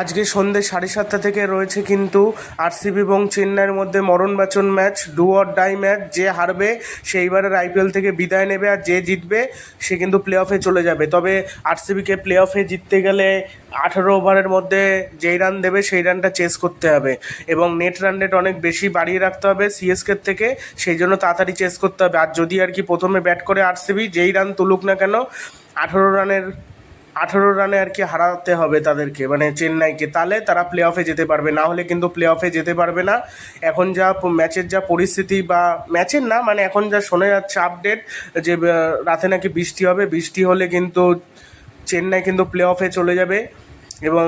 আজকে সন্ধ্যে সাড়ে সাতটা থেকে রয়েছে কিন্তু আরসিবি এবং চেন্নাইয়ের মধ্যে মরণবাচন match, do or die match, যে হারবে সে এইবারের আইপিএল থেকে বিদায় নেবে আর যে জিতবে সে কিন্তু প্লে অফে চলে যাবে। তবে আরসিবিকে প্লে অফে জিততে গেলে আঠেরো ওভারের মধ্যে যেই রান দেবে সেই রানটা চেস করতে হবে এবং নেট রান রেট অনেক বেশি বাড়িয়ে রাখতে হবে সিএসকের থেকে, সেই জন্য তাড়াতাড়ি চেস করতে হবে। আর যদি আর কি প্রথমে ব্যাট করে আরসিবি, যেই রান তুলুক না কেন, আঠেরো রানের আঠেরো রানে আর কি হারাতে হবে তাদেরকে মানে চেন্নাইকে। তাহলে তারা প্লে অফে যেতে পারবে, না হলে কিন্তু প্লে অফে যেতে পারবে না। এখন যা ম্যাচের যা পরিস্থিতি বা ম্যাচের না মানে এখন যা শোনা যাচ্ছে আপডেট যে রাতে নাকি বৃষ্টি হবে, বৃষ্টি হলে কিন্তু চেন্নাই কিন্তু প্লে অফে চলে যাবে এবং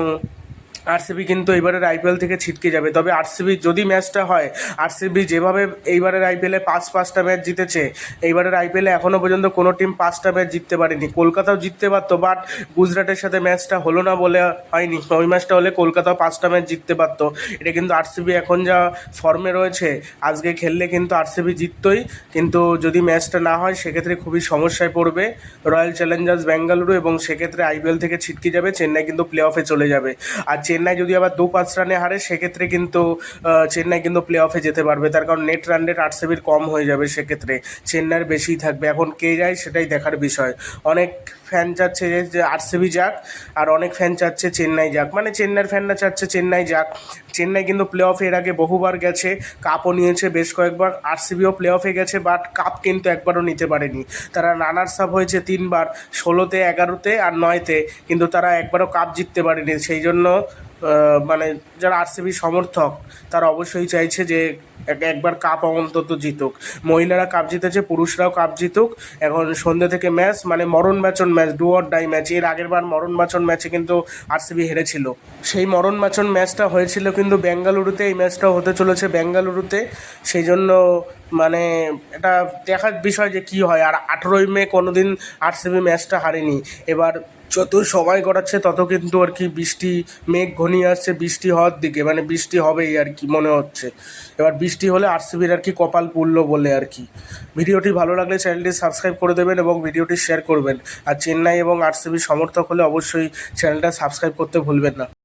আরসিবি কিন্তু এবারের আইপিএল থেকে ছিটকে যাবে। তবে আরসিবি যদি ম্যাচটা হয়, আরসিবি যেভাবে এইবারের আইপিএলে পাঁচ, পাঁচটা ম্যাচ জিতেছে, এইবারের আইপিএলে এখনও পর্যন্ত কোনো টিম পাঁচটা ম্যাচ জিততে পারেনি। কলকাতাও জিততে পারতো, বাট গুজরাটের সাথে ম্যাচটা হলো না বলে হয়নি। ওই ম্যাচটা হলে কলকাতাও পাঁচটা ম্যাচ জিততে পারতো। এটা কিন্তু আরসিবি এখন যা ফর্মে রয়েছে, আজকে খেললে কিন্তু আরসিবি জিততই। কিন্তু যদি ম্যাচটা না হয়, সেক্ষেত্রে খুবই সমস্যায় পড়বে রয়্যাল চ্যালেঞ্জার্স বেঙ্গালুরু এবং সেক্ষেত্রে আইপিএল থেকে ছিটকে যাবে, চেন্নাই কিন্তু প্লে অফে চলে যাবে। আর চেন্নাই যদি আবার দু পাঁচ রানে হারে, সেক্ষেত্রে কিন্তু চেন্নাই কিন্তু প্লে অফে যেতে পারবে। তার কারণ নেট রান রেট আরসিবির কম হয়ে যাবে সেক্ষেত্রে। চেন্নাইয়ের বেশিই থাকবে। এখন কে যায় সেটাই দেখার বিষয়। অনেক ফ্যান চাচ্ছে যে- আরসিবি যাক, আর অনেক ফ্যান চাচ্ছে চেন্নাই যাক। মানে চেন্নাইয়ের ফ্যানরা চাচ্ছে চেন্নাই যাক। চেন্নাই কিন্তু প্লে অফে এর আগে বহুবার গেছে কাপও নিয়েছে বেশ কয়েকবার। আরসিবিও প্লে অফে গেছে বাট কাপ কিন্তু একবারও নিতে পারেনি। তারা রানার্স আপ হয়েছে তিনবার, ষোলোতে, এগারোতে আর নয়তে। কিন্তু তারা একবারও কাপ জিততে পারেনি। সেই জন্য মানে যারা আরসিবি সমর্থক, তারা অবশ্যই চাইছে যে একবার কাপ অন্তত জিতুক। মহিলারা কাপ জিতেছে, পুরুষরাও কাপ জিতুক। এখন সন্ধ্যে থেকে ম্যাচ মানে মরণ বাচন match do or die match এর আগের বার মরণ বাচন ম্যাচে কিন্তু আরসিবি হেরেছিল। সেই মরণ বাচন ম্যাচটা হয়েছিল কিন্তু বেঙ্গালুরুতে, এই ম্যাচটাও হতে চলেছে বেঙ্গালুরুতে। সেই জন্য মানে এটা দেখার বিষয় যে কি হয়। আর আঠেরোই মে কোনো দিন আরসিবি ম্যাচটা হারেনি। এবার যত সময় গড়াচ্ছে, তত কিন্তু আর কি বৃষ্টি, মেঘ ঘনিয়ে আসছে, বৃষ্টি হওয়ার দিকে মানে বৃষ্টি হবেই আর কি মনে হচ্ছে। এবার বৃষ্টি হলে আরসিবির আর কি কপাল পুড়লো বলে আর কি। ভিডিওটি ভালো লাগলে চ্যানেলটি সাবস্ক্রাইব করে দেবেন এবং ভিডিওটি শেয়ার করবেন। আর চেন্নাই এবং আরসিবির সমর্থক হলে অবশ্যই চ্যানেলটা সাবস্ক্রাইব করতে ভুলবেন না।